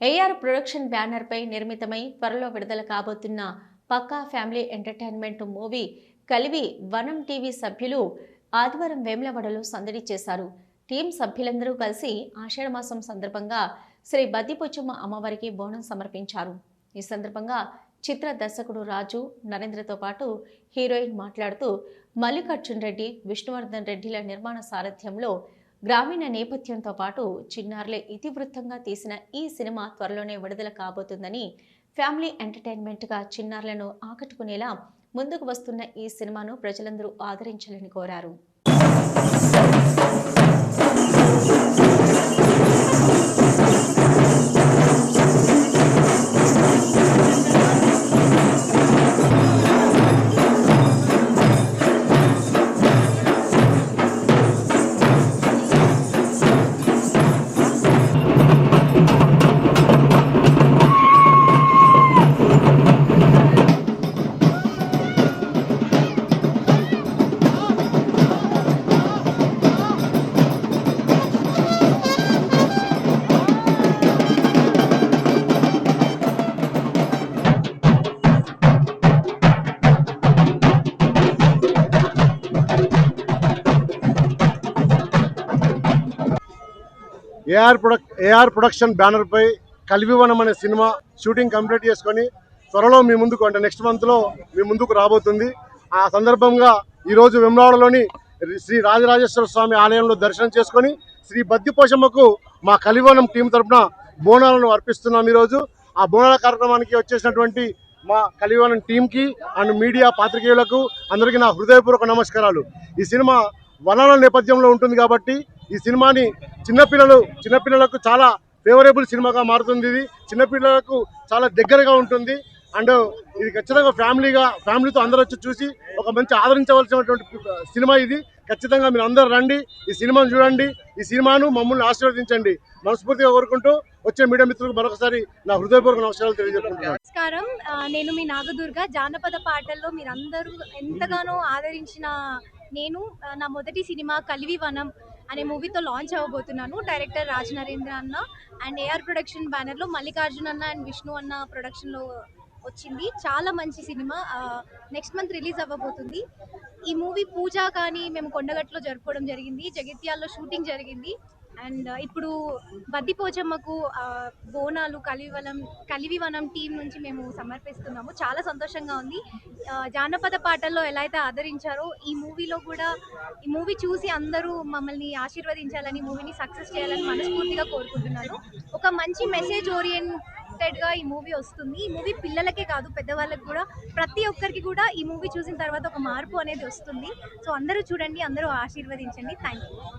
AR production బ్యానర్పై నిర్మితమై త్వరలో విడుదల కాబోతున్న pakka family entertainment movie Kalivi Vanam TV సభ్యులు ఆదివారం వేములవాడలో సందడి చేశారు. టీం సభ్యులందరూ కలిసి ఆషాఢమాసం సందర్భంగా శ్రీ బద్దిపుచ్చమ్మ అమ్మవారికి బోనం సమర్పించారు. ఈ సందర్భంగా చిత్ర దర్శకుడు రాజు నరేంద్రతో పాటు హీరోయిన్ మాట్లాడుతూ మల్లికార్జున్ రెడ్డి విష్ణువర్ధన్ రెడ్డిల నిర్మాణ సారథ్యంలో గ్రామీణ నేపథ్యంతో పాటు చిన్నారులే ఇతివృత్తంగా తీసిన ఈ సినిమా త్వరలోనే విడుదల కాబోతుందని ఫ్యామిలీ ఎంటర్టైన్మెంట్గా చిన్నారులను ఆకట్టుకునేలా ముందుకు వస్తున్న ఈ సినిమాను ప్రజలందరూ ఆదరించాలని కోరారు. ఏఆర్ ప్రొడక్ ఏఆర్ ప్రొడక్షన్ బ్యానర్పై కలివివనం అనే సినిమా షూటింగ్ కంప్లీట్ చేసుకొని త్వరలో మీ ముందుకు అంటే నెక్స్ట్ మంత్లో మీ ముందుకు రాబోతుంది. ఆ సందర్భంగా ఈరోజు వెమ్రాడలోని శ్రీ రాజరాజేశ్వర స్వామి ఆలయంలో దర్శనం చేసుకొని శ్రీ బద్దిపోషమ్మకు మా కలివనం టీం తరపున బోనాలను అర్పిస్తున్నాం ఈరోజు. ఆ బోనాల కార్యక్రమానికి వచ్చేసినటువంటి మా కలివనం టీంకి అండ్ మీడియా పాత్రికేయులకు అందరికీ నా హృదయపూర్వక నమస్కారాలు. ఈ సినిమా వనాల నేపథ్యంలో ఉంటుంది కాబట్టి ఈ సినిమాని చిన్నపిల్లలు చిన్నపిల్లలకు చాలా ఫేవరబుల్ సినిమాగా మారుతుంది ఇది. చిన్నపిల్లలకు చాలా దగ్గరగా ఉంటుంది. అండ్ ఇది ఖచ్చితంగా ఫ్యామిలీగా ఫ్యామిలీతో అందరూ వచ్చి చూసి ఒక మంచి ఆదరించవలసినటువంటి సినిమా ఇది. ఖచ్చితంగా మీరు అందరూ రండి ఈ సినిమాను చూడండి ఈ సినిమాను మమ్మల్ని ఆశీర్వదించండి. మనస్ఫూర్తిగా కోరుకుంటూ వచ్చే మీడియా మిత్రులకు మరొకసారి నా హృదయపూర్వక నమస్కారాలు తెలియజేసుకుంటున్నాను. నమస్కారం. నేను మీ నాగదుర్గ జానపద పాటల్లో మీరందరూ ఎంతగానో ఆదరించిన నేను నా మొదటి సినిమా కలివి వనం అనే మూవీతో లాంచ్ అవ్వబోతున్నాను. డైరెక్టర్ రాజ్ నరేంద్ర అన్న అండ్ ఏఆర్ ప్రొడక్షన్ బ్యానర్లో మల్లికార్జున్ అన్న అండ్ విష్ణు అన్న ప్రొడక్షన్లో వచ్చింది. చాలా మంచి సినిమా. నెక్స్ట్ మంత్ రిలీజ్ అవ్వబోతుంది. ఈ మూవీ పూజ కానీ మేము కొండగట్లో జరుపుకోవడం జరిగింది. జగిత్యాల్లో షూటింగ్ జరిగింది. అండ్ ఇప్పుడు బద్ది పోచమ్మకు బోనాలు కలివివనం కలివివనం టీం నుంచి మేము సమర్పిస్తున్నాము. చాలా సంతోషంగా ఉంది. ఆ, జానపద పాటల్లో ఎలా అయితే ఆదరించారో ఈ మూవీలో కూడా ఈ మూవీ చూసి అందరూ మమ్మల్ని ఆశీర్వదించాలని మూవీని సక్సెస్ చేయాలని మనస్ఫూర్తిగా కోరుకుంటున్నాను. ఒక మంచి మెసేజ్ ఓరియంటెడ్గా ఈ మూవీ వస్తుంది. ఈ మూవీ పిల్లలకే కాదు పెద్దవాళ్ళకి కూడా ప్రతి ఒక్కరికి కూడా ఈ మూవీ చూసిన తర్వాత ఒక మార్పు అనేది వస్తుంది. సో అందరూ చూడండి అందరూ ఆశీర్వదించండి. Thank you